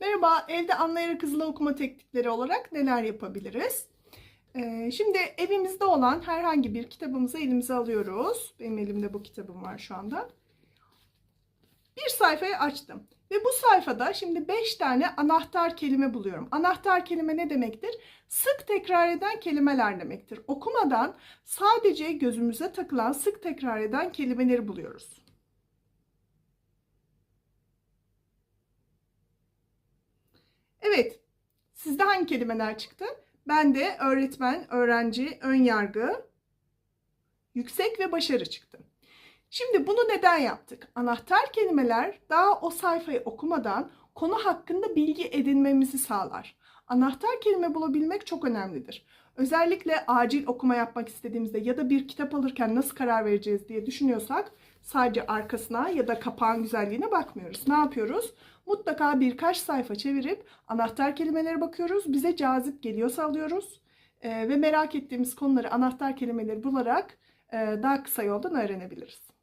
Merhaba, evde anlayarak hızlı okuma teknikleri olarak neler yapabiliriz? Ee, şimdi evimizde olan herhangi bir kitabımızı elimize alıyoruz. Benim elimde bu kitabım var şu anda. Bir sayfayı açtım. Ve bu sayfada şimdi 5 tane anahtar kelime buluyorum. Anahtar kelime ne demektir? Sık tekrar eden kelimeler demektir. Okumadan sadece gözümüze takılan sık tekrar eden kelimeleri buluyoruz. Evet. Sizde hangi kelimeler çıktı? Ben de öğretmen, öğrenci, ön yargı, yüksek ve başarı çıktı. Şimdi bunu neden yaptık? Anahtar kelimeler daha o sayfayı okumadan konu hakkında bilgi edinmemizi sağlar. Anahtar kelime bulabilmek çok önemlidir. Özellikle acil okuma yapmak istediğimizde ya da bir kitap alırken nasıl karar vereceğiz diye düşünüyorsak sadece arkasına ya da kapağın güzelliğine bakmıyoruz. Ne yapıyoruz? Mutlaka birkaç sayfa çevirip anahtar kelimelere bakıyoruz. Bize cazip geliyorsa alıyoruz. Ee, ve merak ettiğimiz konuları anahtar kelimeleri bularak e, daha kısa yoldan öğrenebiliriz.